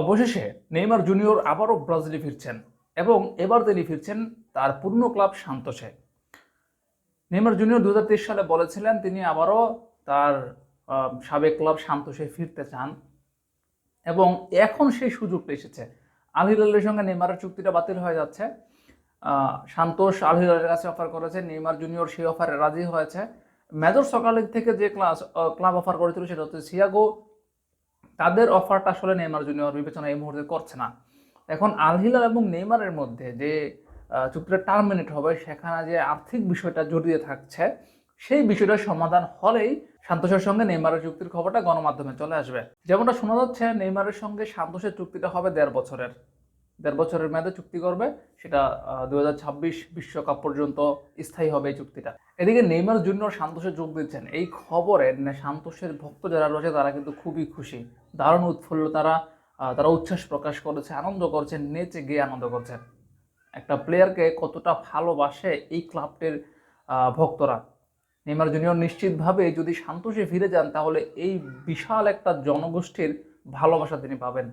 অবশেষে Neymar junior আবারও ব্রাজিলে ফিরছেন এবং এবার তিনি ফিরছেন তার পূর্ণ ক্লাব সান্তোসে। নেইমার জুনিয়র দু সালে বলেছিলেন তিনি আবারও তার সাবেক ক্লাব সান্তোসে ফিরতে চান এবং এখন সেই সুযোগটা এসেছে। আল সঙ্গে নেইমারের চুক্তিটা বাতিল হয়ে যাচ্ছে। সান্তোষ আল কাছে অফার করেছে, নেইমার জুনিয়র সেই অফারে রাজি হয়েছে। মেজর সকালের থেকে যে ক্লাস ক্লাব অফার করেছিল সেটা হচ্ছে সিয়াগো তাদের অফারটা আসলে নেইমার জুনিয়র বিবেচনা এই মুহূর্তে করছে না। এখন আল হিলাল এবং নেইমারের মধ্যে যে চুক্তিটা টার্মিনেট হবে, সেখানে যে আর্থিক বিষয়টা জড়িয়ে থাকছে, সেই বিষয়টার সমাধান হলেই সান্তোষের সঙ্গে নেইমারের চুক্তির খবরটা গণমাধ্যমে চলে আসবে। যেমনটা শোনা যাচ্ছে, নেইমারের সঙ্গে সান্তোষের চুক্তিটা হবে দেড় বছরের। দেড় বছরের মেয়াদে চুক্তি করবে, সেটা দু বিশ্বকাপ পর্যন্ত স্থায়ী হবে এই চুক্তিটা। এদিকে নেইমার জুনিয়র সান্তোষে যোগ দিচ্ছেন এই খবরে সান্তোষের ভক্ত যারা রয়েছে, তারা কিন্তু খুবই খুশি। দারুণ উৎফুল্ল তারা তারা উচ্ছ্বাস প্রকাশ করেছে, আনন্দ করছে নেচে গিয়ে আনন্দ করছে একটা প্লেয়ারকে কতটা ভালোবাসে এই ক্লাবটির ভক্তরা। নেইমার জুনিয়র নিশ্চিতভাবে যদি সান্তোষে ফিরে যান, তাহলে এই বিশাল একটা জনগোষ্ঠীর ভালোবাসা তিনি পাবেন।